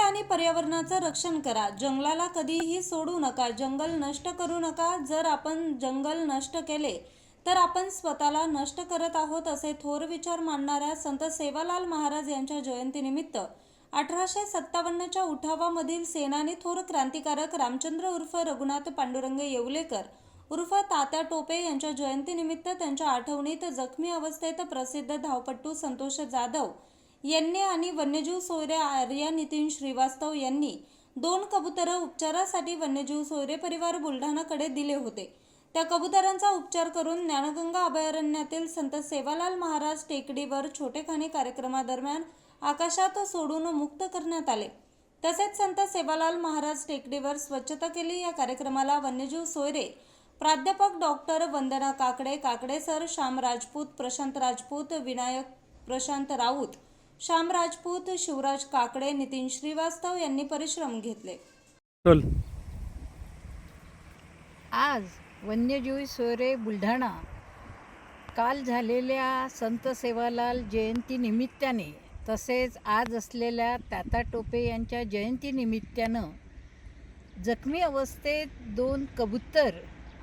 आणि पर्यावरणाचं रक्षण करा. जंगलाला कधीही सोडू नका. जंगल नष्ट करू नका. जर आपण जंगल नष्ट केले तर आपण स्वतःला नष्ट करत आहोत असे थोर विचार मांडणाऱ्या संत सेवालाल महाराज यांच्या जयंतीनिमित्त अठराशे सत्तावन्नच्या उठावामधील सेनानी थोर क्रांतिकारक रामचंद्र उर्फ रघुनाथ पांडुरंग येवलेकर उर्फ तात्या टोपे यांच्या जयंतीनिमित्त त्यांच्या आठवणीत जखमी अवस्थेत प्रसिद्ध धावपट्टू संतोष जाधव यांनी आणि वन्यजीव सोयरे आर्या नितीन श्रीवास्तव यांनी दोन कबुतरं उपचारासाठी वन्यजीव सोयरे परिवार बुलढाणाकडे दिले होते. त्या कबुतरांचा उपचार करून ज्ञानगंगा अभयारण्यातील संत सेवालाल महाराज टेकडीवर छोटेखानी कार्यक्रमादरम्यान आकाशात सोडून मुक्त करण्यात आले. तसेच संत सेवालाल महाराज टेकडीवर स्वच्छता केली. या कार्यक्रमाला वन्यजीव सोयरे प्राध्यापक डॉक्टर वंदना काकडे काकडे सर श्याम राजपूत प्रशांत राजपूत विनायक प्रशांत राऊत श्याम राजपूत शिवराज काकडे नितीन श्रीवास्तव यांनी परिश्रम घेतले. चल. आज वन्यजीव सोयरे बुलढाणा. काल झालेल्या संत सेवालाल जयंतीनिमित्ताने तसेच आज असलेल्या ताता टोपे यांच्या जयंतीनिमित्तानं जखमी अवस्थेत दोन कबूतर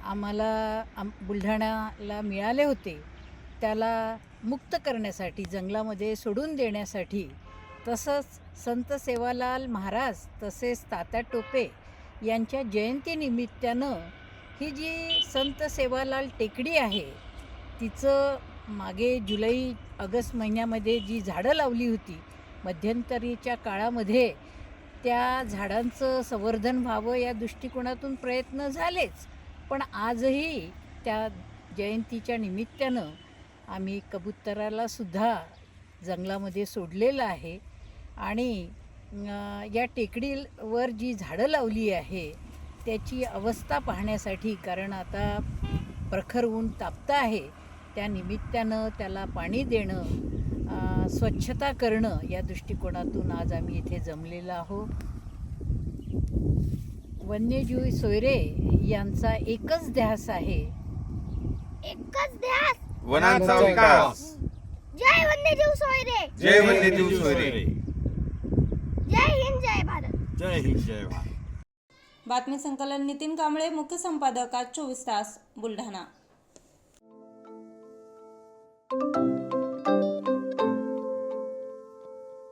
आम्हाला आम बुलढाण्याला मिळाले होते. त्याला मुक्त करण्यासाठी जंगलामध्ये सोडून देण्यासाठी तसंच संत सेवालाल महाराज तसेच तात्या टोपे यांच्या जयंतीनिमित्तानं ही जी संत सेवालाल टेकडी आहे तिचं मागे जुलै ऑगस्ट महिन्यामध्ये जी झाडं लावली होती मध्यंतरीच्या काळामध्ये त्या झाडांचं संवर्धन व्हावं या दृष्टिकोनातून प्रयत्न झालेच. पण आजही त्या जयंतीच्या निमित्तानं आम्ही कबुतराला सुद्धा जंगलामध्ये सोडलेलं आहे. आणि या टेकडीवर जी झाडं लावली आहे त्याची अवस्था पाहण्यासाठी कारण आता प्रखर ऊन तापतं आहे त्या निमित्तानं त्याला पाणी देणं स्वच्छता करणं या दृष्टिकोनातून आज आम्ही इथे जमलेलो आहोत. वन्यजीव सोयरे यांचा एकच ध्यास आहे. एकच ध्यास? वनांचा विकास जय वन्यजीव सोयरे जय वन्यजीव सोयरे जय हिंद जय भारत. जय हिंद जय भारत. बातमी संकलन नितीन कांबळे मुख्य संपादक आज चोवीस तास बुलढाणा.